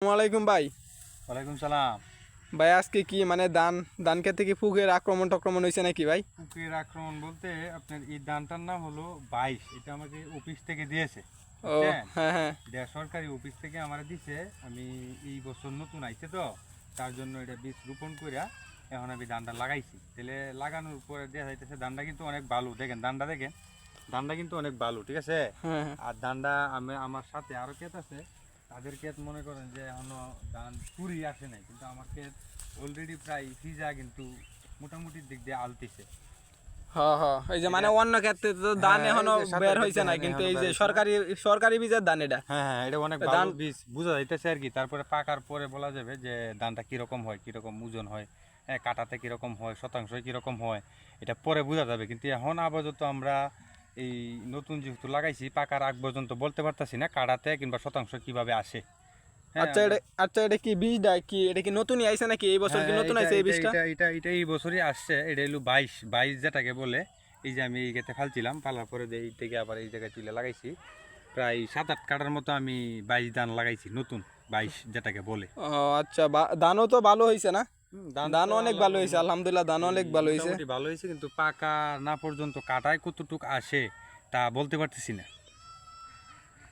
আসসালামাইকুম ভাই। ওয়ালাইকুম সালাম। ভাই আজকে কি মানে ধান ধান খেতে কি ফুকের আক্রমণ টাক্রমণ হয়েছে নাকি ভাই? পুকুরের আক্রমণ বলতে আপনার এই ধানটার নাম হলো বাইশ। এটা আমাকে অফিস থেকে দিয়েছে। ও হ্যাঁ? হ্যাঁ এটা সরকারি অফিস থেকে আমার দিছে। আমি এই বছর নতুন আইছে তো তার জন্য এটা বীজ রোপণ করিয়া এখন আমি ধানটা লাগাইছি। তাহলে লাগানোর পরে দেখা যাইতেছে ধানটা কিন্তু অনেক ভালো। দেখেন ধানটা দেখেন। ধানটা কিন্তু অনেক ভালো ঠিক আছে? হ্যাঁ হ্যাঁ। আর ধানটা আমি আমার সাথে আরও ক্ষেত আছে। তাদের ক্ষেত মনে করেন যে এখনও ধান পুরি আসে নাই কিন্তু আমার ক্ষেত অলরেডি প্রায় সিজা কিন্তু মোটামুটি দিক দিয়ে আলতিছে। হ্যাঁ হ্যাঁ এই যে মানে অন্য ক্ষেত্রে তো ধান হ্যাঁ, এখনও বের না কিন্তু এই যে। সরকারি সরকারি বীজের ধান এটা। হ্যাঁ হ্যাঁ এটা অনেক ধান- বীজ বোঝা যাইতেছে আর কি। তারপরে পাকার পরে বলা যাবে যে ধানটা কীরকম হয় কীরকম ওজন হয় হ্যাঁ কাটাতে কীরকম হয় শতাংশ কীরকম হয় এটা পরে বোঝা যাবে। কিন্তু এখন আপাতত আমরা এই নতুন যেহেতু লাগাইছি পাকার আগ পর্যন্ত বলতে পারতাছি না কাটাতে কিংবা শতাংশ কীভাবে আসে। হ্যাঁ, আচ্ছা এটা আচ্ছা এটা কি বীজটা? কি এটা কি নতুনই আইছে নাকি এই বছর কি হ্যাঁ, নতুন আইছে এই বীজটা? এটা এটা এটা এই বছরই আসছে এটা হলো বাইশ। বাইশ যেটাকে বলে এই যে আমি এই ফালছিলাম পালার পরে এই থেকে আবার এই জায়গায় তুলে লাগাইছি। প্রায় সাত আট কাটার মতো আমি বাইশ ধান লাগাইছি নতুন বাইশ যেটাকে বলে। ও আচ্ছা ধানও তো ভালো হয়েছে না? ধান অনেক ভালো হয়েছে আলহামদুলিল্লাহ ধান অনেক ভালো হয়েছে। ভালো হয়েছে কিন্তু পাকা না পর্যন্ত কাটায় কতটুক আসে তা বলতে পারতেছি না।